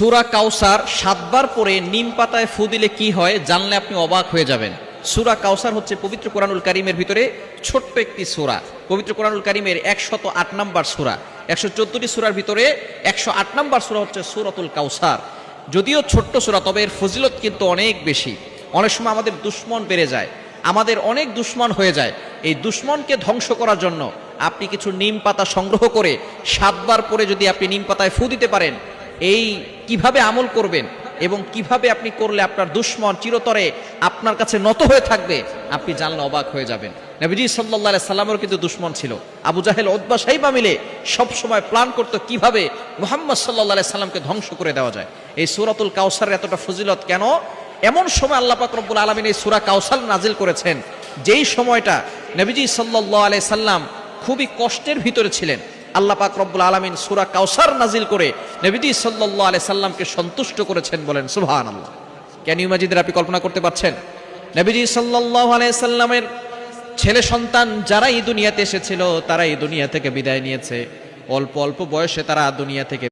সুরা কাউসার সাতবার পরে নিম পাতায় ফু দিলে কি হয় জানলে আপনি অবাক হয়ে যাবেন। সুরা কাউসার হচ্ছে পবিত্র কোরআনুল কারিমের ভিতরে ছোট্ট একটি সুরা। পবিত্র কোরআনুল কারিমের একশত আট নম্বর সুরা। একশো চোদ্দটি সুরার ভিতরে একশো আট নম্বর সুরা হচ্ছে সুরাতুল কাউসার যদিও ছোট্ট সুরা, তবে এর ফজিলত কিন্তু অনেক বেশি। অনেক সময় আমাদের দুশ্মন বেড়ে যায়। আমাদের অনেক দুশ্মন হয়ে যায়। এই দুশ্মনকে ধ্বংস করার জন্য আপনি কিছু নিম পাতা সংগ্রহ করে সাতবার পরে যদি আপনি নিম পাতায় ফু দিতে পারেন, এই কীভাবে আমল করবেন এবং কীভাবে আপনি করলে আপনার দুশ্মন চিরতরে আপনার কাছে নত হয়ে থাকবে, আপনি জানলে অবাক হয়ে যাবেন। নবীজি সাল্লাহ সাল্লামের কিন্তু দুশ্মন ছিল। আবু জাহেল ওদবা সাইবা মিলে সবসময় প্ল্যান করতো কীভাবে মোহাম্মদ সাল্লাহ সাল্লামকে ধ্বংস করে দেওয়া যায়। এই সুরাতুল কাউসারের এতটা ফজিলত কেন? এমন সময় আল্লাহ পাক রব্বুল আলমিন এই সুরা কাউসাল নাজিল করেছেন, যেই সময়টা নবীজি সাল্লাহ আলাই সাল্লাম খুবই কষ্টের ভিতরে ছিলেন। আল্লাহ পাক রব্বুল আলমিন সুরা কাউসার নাজিল করে নবীজি সাল্লাহ আলি সাল্লামকে সন্তুষ্ট করেছেন বলেন সুহান আল্লাহ কেন ইমাজিদের আপনি কল্পনা করতে পারছেন? নবীজি সাল্লাহ আলাই সাল্লামের ছেলে সন্তান যারা এই দুনিয়াতে এসেছিল তারা এই দুনিয়া থেকে বিদায় নিয়েছে। অল্প অল্প বয়সে তারা দুনিয়া থেকে